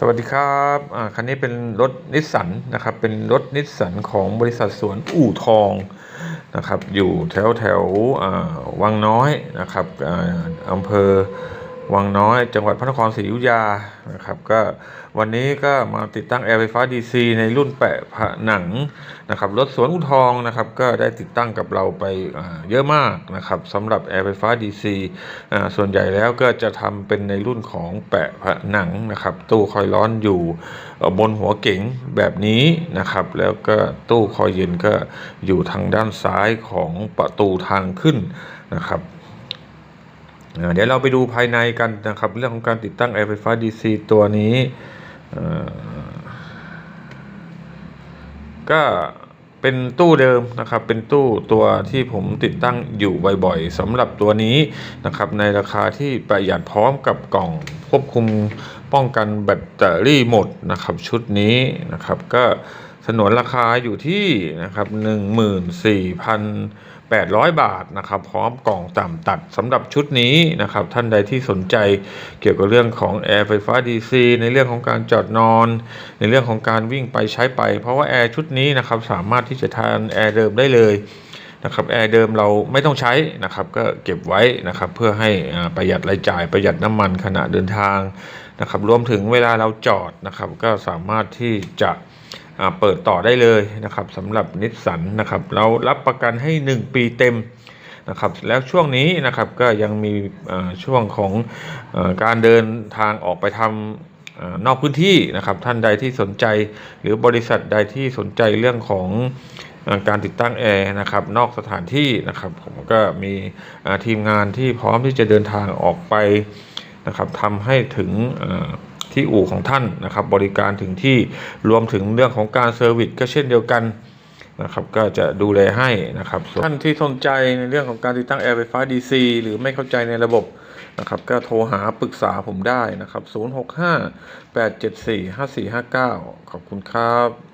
สวัสดีครับอ่าคันนี้เป็นรถนิสสันนะครับ เป็นรถนิสสันของบริษัทสวนอู่ทองนะครับ อยู่แถวแถววังน้อยนะครับอ่าอำเภอ วังน้อยจังหวัดพระนครศรีอยุธยานะครับก็วันนี้ก็มาติดตั้งแอร์ไฟฟ้า DC ในรุ่นแปะผนังนะครับรถสวนอู่ทองนะครับก็ได้ติดตั้งกับเราไปเยอะมากนะครับสำหรับแอร์ไฟฟ้า DC ส่วนใหญ่แล้วก็จะทำเป็นในรุ่นของแปะผนังนะครับตู้คอยร้อนอยู่บนหัวเก๋งแบบนี้นะครับแล้วก็ตู้คอยเย็นก็อยู่ทางด้านซ้ายของประตูทางขึ้นนะครับ เดี๋ยวเราไปดูภายในกันนะครับ เรื่องของการติดตั้งแอร์ไฟฟ้า DC ตัวนี้ก็เป็นตู้เดิมนะครับ เป็นตู้ตัวที่ผมติดตั้งอยู่บ่อยๆสำหรับตัวนี้นะครับ ในราคาที่ประหยัดพร้อมกับกล่องควบคุมป้องกันแบตเตอรี่หมดนะครับ ชุดนี้นะครับก็ สนวนราคาอยู่ที่นะครับ14,800 บาทนะครับ พร้อมกล่องต่ำตัดสำหรับชุดนี้นะครับ ท่านใดที่สนใจเกี่ยวกับเรื่องของแอร์ไฟฟ้า DC ในเรื่องของการจอดนอน ในเรื่องของการวิ่งไปใช้ไป เพราะว่าแอร์ชุดนี้นะครับสามารถที่จะทานแอร์เดิมได้เลยนะครับแอร์เดิมเราไม่ต้องใช้นะครับก็เก็บไว้นะครับเพื่อให้ประหยัดรายจ่ายประหยัดน้ำมันขณะเดินทางนะครับรวมถึงเวลาเราจอดนะครับก็สามารถที่จะ เปิดต่อได้เลยนะครับสำหรับนิสสันนะครับเรารับประกันให้ 1 ปีเต็มนะครับแล้วช่วงนี้นะครับก็ยังมีอ่อช่วงของอการเดินทางออกไปทำอ่อนอกพื้นที่นะครับท่านใดที่สนใจหรือบริษัทใดที่สนใจเรื่องของอการติดตั้งแอร์นะครับนอกสถานที่นะครับผมก็มีอ่อทีมงานที่พร้อมที่จะเดินทางออกไปนะครับทำให้ถึงอ่อ ที่อู่ของท่านนะครับ บริการถึงที่รวมถึงเรื่องของการเซอร์วิสก็เช่นเดียวกันนะครับก็จะดูแลให้นะครับท่านที่สนใจในเรื่องของการติดตั้งแอร์ไฟฟ้า DC หรือไม่เข้าใจในระบบนะครับ ก็โทรหาปรึกษาผมได้นะครับ 065 874 5459 ขอบคุณครับ